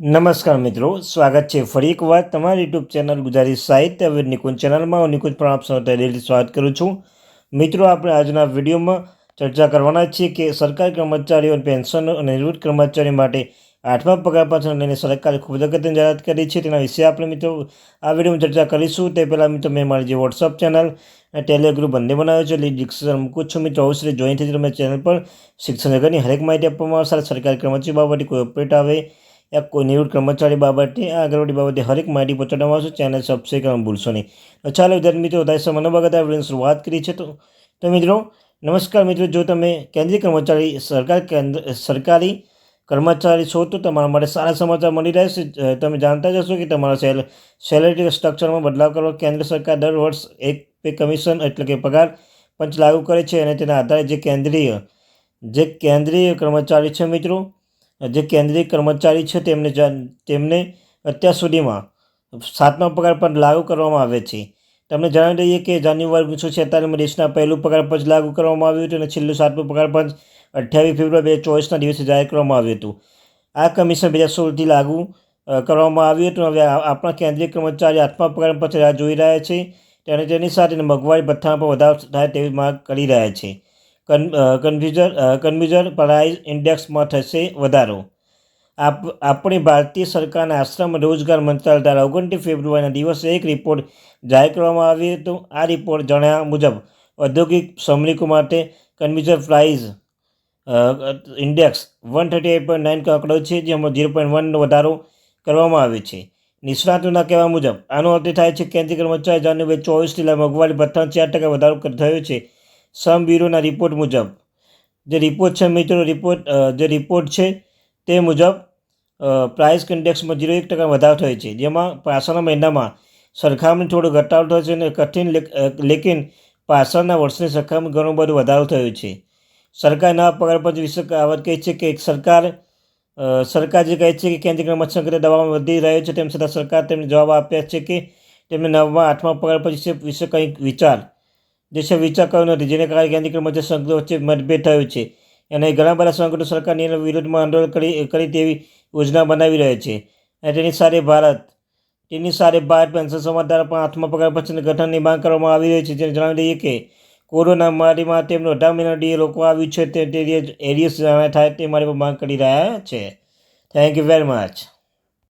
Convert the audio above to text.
નમસ્કાર મિત્રો, સ્વાગત છે ફરી એક વાર તમારી યુટ્યુબ ચેનલ ગુજરાતી સાહિત્ય હવે નિકુંજ ચેનલમાં. હું નિકુંજ પણ આપ સૌ દિલથી સ્વાગત કરું છું. મિત્રો, આપણે આજના વિડીયોમાં ચર્ચા કરવાના છીએ કે સરકારી કર્મચારીઓ પેન્શન અને નિવૃત્ત કર્મચારીઓ માટે આઠમા પગાર પાછળ લઈને સરકારે ખૂબ જ અગત્યની જાહેરાત કરી છે. તેના વિશે આપણે મિત્રો આ વિડીયોમાં ચર્ચા કરીશું. તે પહેલાં મિત્રો, મેં મારી જે વોટ્સઅપ ચેનલ અને ટેલિગ્રુપ બંને બનાવ્યો છે, એટલે ડિસ્કશન મૂકું છું. મિત્રો, અવશ્ય જોઈન થઈ તમે ચેનલ પર શિક્ષણ જગતની હરેક માહિતી આપવામાં આવશે. સરકારી કર્મચારી બાબતે કોઈ અપડેટ આવે યા કોઈ નિવૃત્ત કર્મચારી બાબતે, આ આગળવાડી બાબતે હરેક માહિતી પહોંચાડવામાં આવશે. ચેનલ સબસ્ક્રાઈબ કરવાનું ભૂલશો નહીં. તો ચાલો વિદ્યાર્થી મિત્રો વધારે સમયનો વગર આ વિડીયોની શરૂઆત કરી છે તો તો મિત્રો, નમસ્કાર મિત્રો. જો તમે કેન્દ્રીય કર્મચારી સરકાર કેન્દ્ર, સરકારી કર્મચારી છો, તો તમારા માટે સારા સમાચાર મળી રહેશે તમે જાણતા જ કે તમારા સેલ સેલેરી સ્ટ્રક્ચરમાં બદલાવ કરવા કેન્દ્ર સરકાર દર વર્ષ એક પે કમિશન એટલે કે પગાર પંચ લાગુ કરે છે. અને તેના આધારે જે કેન્દ્રીય જે કેન્દ્રીય કર્મચારી છે મિત્રો જે કેન્દ્રીય કર્મચારી છે, તેમને તેમને અત્યાર સુધીમાં સાતમા પગાર પણ લાગુ કરવામાં આવે છે. તમને જણાવી દઈએ કે જાન્યુઆરી ઓગણીસો છેતાલીસમાં દેશના પહેલું પગાર પંચ લાગુ કરવામાં આવ્યું હતું અને છેલ્લું સાતમું પગાર પંચ અઠ્યાવીસ ફેબ્રુઆરી બે હજાર ચોવીસના દિવસે જાહેર કરવામાં આવ્યું હતું. આ કમિશન બે હજાર સોળથી લાગુ કરવામાં આવ્યું હતું. હવે આપણા કેન્દ્રીય કર્મચારી આઠમા પગાર પંચ રાહ જોઈ રહ્યા છે. અને તેની સાથે મોંઘવારી ભથ્થામાં પણ વધારો થાય તેવી માંગ કરી રહ્યા છે. કન્ફ્યુઝર કન્ફ્યુઝર પ્રાઇસ ઇન્ડેક્સમાં થશે વધારો. આપ, આપણી ભારતીય સરકારના આશ્રમ રોજગાર મંત્રાલય દ્વારા ઓગણત્રીસ ફેબ્રુઆરીના દિવસે એક રિપોર્ટ જાહેર કરવામાં આવ્યો હતો. આ રિપોર્ટ જણાવ્યા મુજબ, ઔદ્યોગિક શ્રમિકો માટે consumer price index one thirty eight point nine આંકડો છે, જેમાં ઝીરો પોઈન્ટ વનનો વધારો કરવામાં આવ્યો છે. નિષ્ણાતોના કહેવા મુજબ, આનો અર્થ થાય છે કેન્દ્રીય કર્મચારી જાન્યુઆરી ચોવીસથી મોંઘવારી ભથ્થામાં ચાર ટકા વધારો થયો છે. બ્યુરોના રિપોર્ટ મુજબ. જે રિપોર્ટ છે મિત્રો, રિપોર્ટ જે રિપોર્ટ છે તે મુજબ પ્રાઇસ ઇન્ડેક્સમાં જીરો એક ટકા વધારો થયો છે. જેમાં પાછળના મહિનામાં સરખામણી થોડો ઘટાડો થયો છે અને કઠિન લેક- લેકિન પાછળના વર્ષની સરખામણી ઘણો બધો વધારો થયો છે. સરકાર નવા પગાર પંચ વિશે આવત કહે છે કે સરકાર સરકાર જે કહે છે કે કેન્દ્રીય સંખ્યા દબાણ વધી રહ્યો છે, તેમ છતાં સરકાર તેમને જવાબ આપ્યા છે કે તેમને નવમા, આઠમા પગાર વિશે વિશે કંઈક વિચાર. છે વિચાર કર્યો નથી. જેને કારણે કેન્દ્રીય કર્મચારી સંઘ વચ્ચે મતભેદ થયો છે અને ઘણા બધા સંગઠનો સરકારની વિરોધમાં આંદોલન કરી કરી તેવી યોજના બનાવી રહ્યા છે. અને તેની સાથે ભારત, તેની સાથે ભારત પેન્શન સમાજ દ્વારા પણ આઠમા પગાર પંચના ગઠનની માંગ કરવામાં આવી રહી છે. જેને જણાવી દઈએ કે કોરોના મહામારીમાં તેમનો અઢાર મહિના ડીએ લોકો આવ્યું છે. તે એરિયસ થાય તે મારી પર માંગ કરી રહ્યા છે. Thank you very much